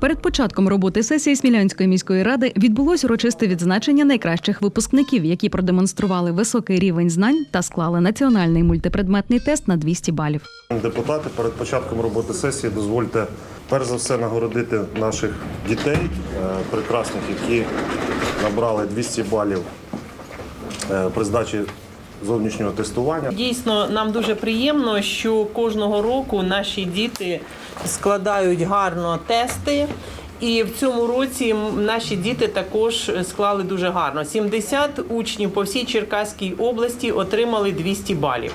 Перед початком роботи сесії Смілянської міської ради відбулось урочисте відзначення найкращих випускників, які продемонстрували високий рівень знань та склали національний мультипредметний тест на 200 балів. Депутати, перед початком роботи сесії дозвольте перш за все нагородити наших дітей, е, прекрасних, які набрали 200 балів е, при здачі зовнішнього тестування. Дійсно, нам дуже приємно, що кожного року наші діти складають гарно тести. І в цьому році наші діти також склали дуже гарно. 70 учнів по всій Черкаській області отримали 200 балів.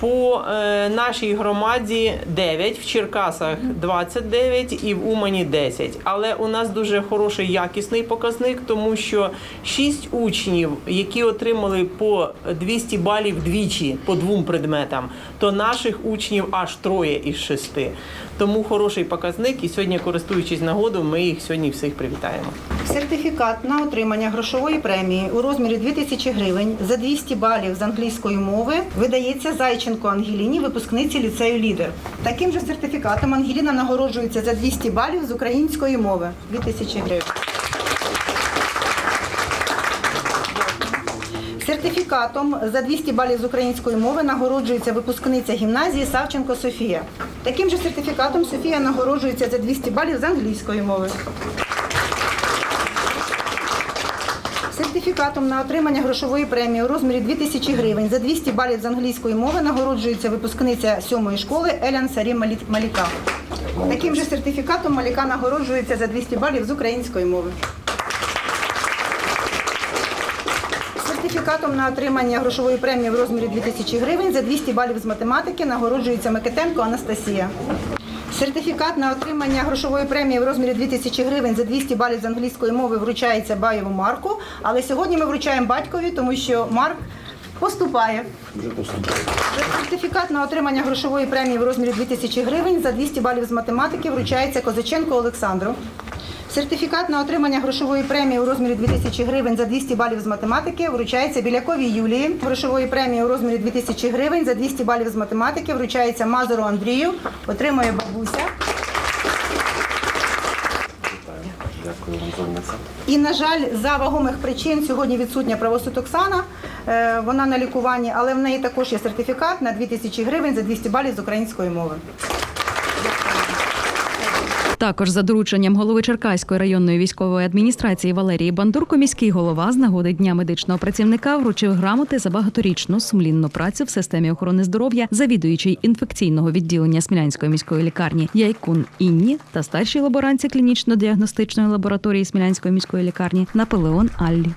По е, нашій громаді 9, в Черкасах 29 і в Умані 10. Але у нас дуже хороший якісний показник, тому що 6 учнів, які отримали по 200 балів двічі по двом предметам, то наших учнів аж троє із шести. Тому хороший показник. І сьогодні, користуючись нагодою, ми їх сьогодні всіх привітаємо. Сертифікат на отримання грошової премії у розмірі 2000 гривень за 200 балів з англійської мови видається Зайченко Ангеліні, випускниці ліцею Лідер. Таким же сертифікатом Ангеліна нагороджується за 200 балів з української мови 2000 гривень. Сертифікатом за 200 балів з української мови нагороджується випускниця гімназії Савченко Софія. Таким же сертифікатом Софія нагороджується за 200 балів з англійської мови. Сертифікатом на отримання грошової премії у розмірі 2000 гривень за 200 балів з англійської мови нагороджується випускниця сьомої школи Елян Сарі Маліка. Таким же сертифікатом Маліка нагороджується за 200 балів з української мови. Сертифікатом на отримання грошової премії в розмірі 2000 гривень за 200 балів з математики нагороджується Микитенко Анастасія. Сертифікат на отримання грошової премії в розмірі 2000 гривень за 200 балів з англійської мови вручається Баєву Марку. Але сьогодні ми вручаємо батькові, тому що Марк поступає. Сертифікат на отримання грошової премії в розмірі 2000 гривень за 200 балів з математики вручається Козаченко Олександру. Сертифікат на отримання грошової премії у розмірі 2000 гривень за 200 балів з математики вручається Біляковій Юлії. Грошової премії у розмірі 2000 гривень за 200 балів з математики вручається Мазуру Андрію. Отримує бабуся. Дякую вам за. І, на жаль, за вагомих причин сьогодні відсутня правосуд Оксана. Е, Вона на лікуванні, але в неї також є сертифікат на 2000 гривень за 200 балів з української мови. Також за дорученням голови Черкаської районної військової адміністрації Валерії Бандурко, міський голова з нагоди Дня медичного працівника вручив грамоти за багаторічну сумлінну працю в системі охорони здоров'я завідуючий інфекційного відділення Смілянської міської лікарні Яйкун Інні та старшій лаборантці клінічно-діагностичної лабораторії Смілянської міської лікарні Наполеон Аллі.